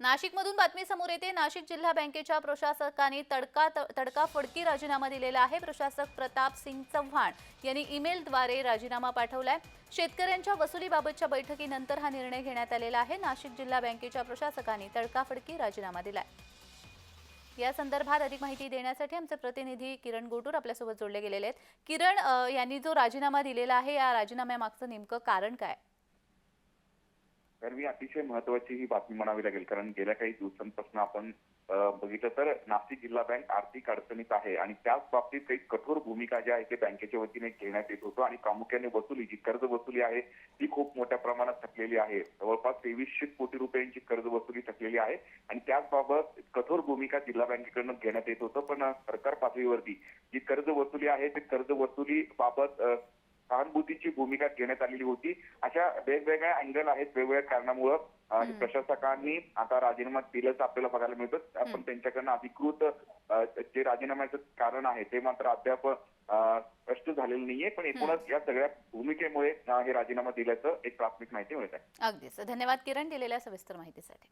नाशिकमधून बातमी समोर येते. नाशिक जिल्हा बँकेच्या प्रशासकांनी तडका तडकाफडकी राजीनामा दिलेला आहे. प्रशासक प्रताप सिंग चव्हाण यांनी ईमेलद्वारे राजीनामा पाठवलाय. शेतकऱ्यांच्या वसुलीबाबतच्या बैठकीनंतर हा निर्णय घेण्यात आलेला आहे. नाशिक जिल्हा बँकेच्या प्रशासकांनी तडकाफडकी राजीनामा दिलाय. या संदर्भात अधिक माहिती देण्यासाठी आमचे प्रतिनिधी किरण गोटूर आपल्यासोबत जोडले गेलेले आहेत. किरण यांनी जो राजीनामा दिलेला आहे या राजीनाम्यामागचं नेमकं कारण काय? तर मी अतिशय महत्वाची ही बातमी म्हणावी लागेल. कारण गेल्या काही दिवसांपासून आपण बघितलं तर नाशिक जिल्हा बँक आर्थिक अडचणीत आहे आणि त्याच बाबतीत काही कठोर भूमिका ज्या आहे ते बँकेच्या वतीने घेण्यात येत होतं आणि प्रामुख्याने वसुली जी कर्ज वसुली आहे ती खूप मोठ्या प्रमाणात थकलेली आहे. जवळपास तेवीसशे कोटी रुपयांची कर्ज वसुली थकलेली आहे आणि त्याचबाबत कठोर भूमिका जिल्हा बँकेकडनं घेण्यात येत होतं. पण सरकार पातळीवरती जी कर्ज वसुली आहे ते कर्ज वसुली बाबत सहानुभूतीची भूमिका घेण्यात आलेली होती. अशा वेगवेगळ्या अँगल आहेत वेगवेगळ्या कारणामुळं प्रशासकांनी आता राजीनामा दिल्याचं आपल्याला बघायला मिळतं. पण त्यांच्याकडनं अधिकृत जे राजीनाम्याचं कारण आहे ते मात्र अद्याप स्पष्ट झालेलं नाहीये. पण एकूणच या सगळ्या भूमिकेमुळे हे राजीनामा दिल्याचं एक प्राथमिक माहिती मिळत आहे. अगदीच. धन्यवाद किरण दिलेल्या सविस्तर माहितीसाठी.